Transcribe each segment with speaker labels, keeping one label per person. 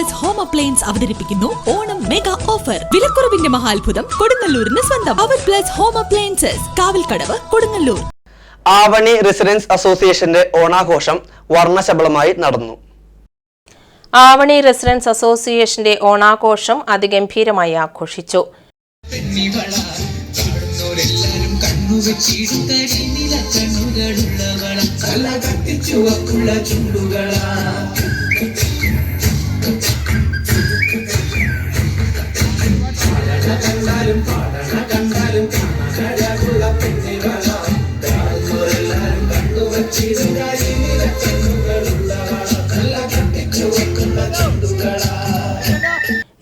Speaker 1: Appliance അവതരിപ്പിക്കുന്നു. Onam mega offer വിലക്കുറവിന്റെ മഹാത്ഭുതം കൊടുങ്ങല്ലൂരിന് സ്വന്തം. അവർ plus home appliances Kavalkadavu Kodungallur.
Speaker 2: Avani residence അസോസിയേഷന്റെ ഓണാഘോഷം വർണശബളമായി നടന്നു.
Speaker 3: ആവണി റെസിഡൻസ് അസോസിയേഷന്റെ ഓണാഘോഷം അതിഗംഭീരമായി ആഘോഷിച്ചു.
Speaker 4: കണ്ടാലും പാടണ കണ്ടാലും കാണാനുള്ള ചുണ്ടുകളാ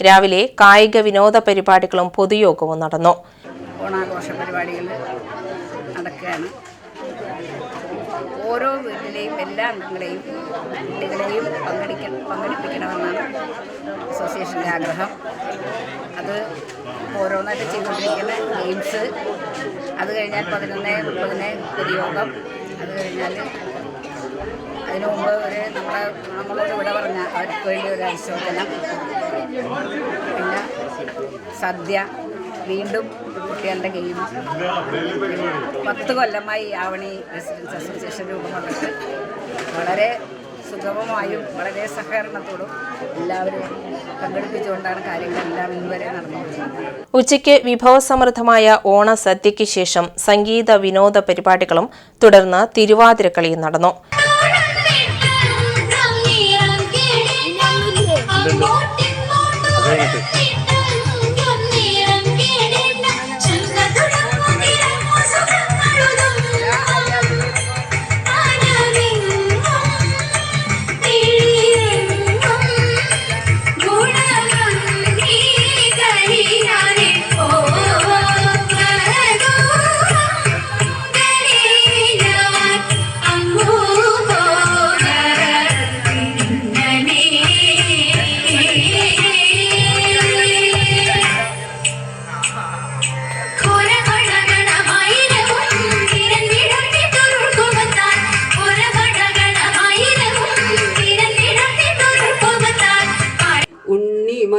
Speaker 3: രാവിലെ കായിക വിനോദ പരിപാടികളും പൊതുയോഗവും നടന്നു.
Speaker 5: ഓണാഘോഷ പരിപാടികൾ നടക്കുകയാണ്. ഓരോ വീട്ടിലെയും എല്ലാ അംഗങ്ങളെയും കുട്ടികളെയും പങ്കെടുക്ക പങ്കെടുപ്പിക്കണമെന്നാണ് അസോസിയേഷന്റെ ആഗ്രഹം. അത് ഓരോന്നായിട്ട് ചെയ്തുകൊണ്ടിരിക്കുന്ന ഗെയിംസ്. അത് കഴിഞ്ഞാൽ പതിനൊന്ന് മുപ്പതിന് പൊതുയോഗം. അത് കഴിഞ്ഞാൽ അതിനു മുമ്പ് ഒരു നമ്മുടെ നമ്മളോട് ഇവിടെ പറഞ്ഞ അവർക്ക് വേണ്ടി ഒരു അനുശോചനം. പിന്നെ സദ്യ. വീണ്ടും കുട്ടികളുടെ ഗെയിം. പത്ത് കൊല്ലമായി ആവണി റെസിഡൻസ് അസോസിയേഷൻ രൂപം കൊണ്ടിട്ട്. വളരെ സുഗമമായും വളരെ സഹകരണത്തോടും എല്ലാവരും പങ്കെടുപ്പിച്ചുകൊണ്ടാണ് കാര്യങ്ങളെല്ലാം ഇന്നുവരെ നടന്നുകൊണ്ടിരിക്കുന്നത്.
Speaker 3: ഉച്ചയ്ക്ക് വിഭവസമൃദ്ധമായ ഓണസദ്യയ്ക്ക് ശേഷം സംഗീത വിനോദ പരിപാടികളും തുടർന്ന് തിരുവാതിരക്കളിയും നടന്നു.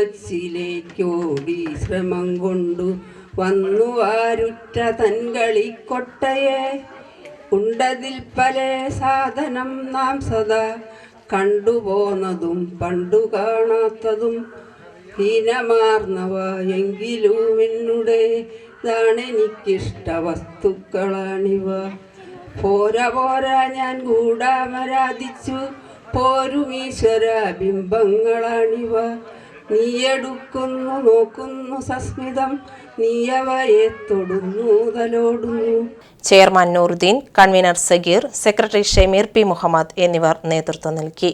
Speaker 6: ഉണ്ണിമച്ചിലേക്കോടി ശ്രമം കൊണ്ടു വന്നു. ആരുറ്റ തൻകളിക്കൊട്ടയെ ഉണ്ടതിൽ പല സാധനം നാം സദാ കണ്ടുപോന്നതും പണ്ടു കാണാത്തതും ഹീനമാർന്നവ എങ്കിലും എന്നുടെ ഇതാണെനിക്കിഷ്ട വസ്തുക്കളാണിവ. പോര പോരാ ഞാൻ കൂടാമരാധിച്ചു പോരുമീശ്വര ബിംബങ്ങളാണിവ. നീയെടുക്കുന്നു നോക്കുന്നു സസ്മിതം നീയവയെ തൊടുന്നു തലോടുന്നു
Speaker 3: chairman Nooruddin convener Sageer secretary Shameer P Muhammad എന്നിവർ നേതൃത്വം നൽകി.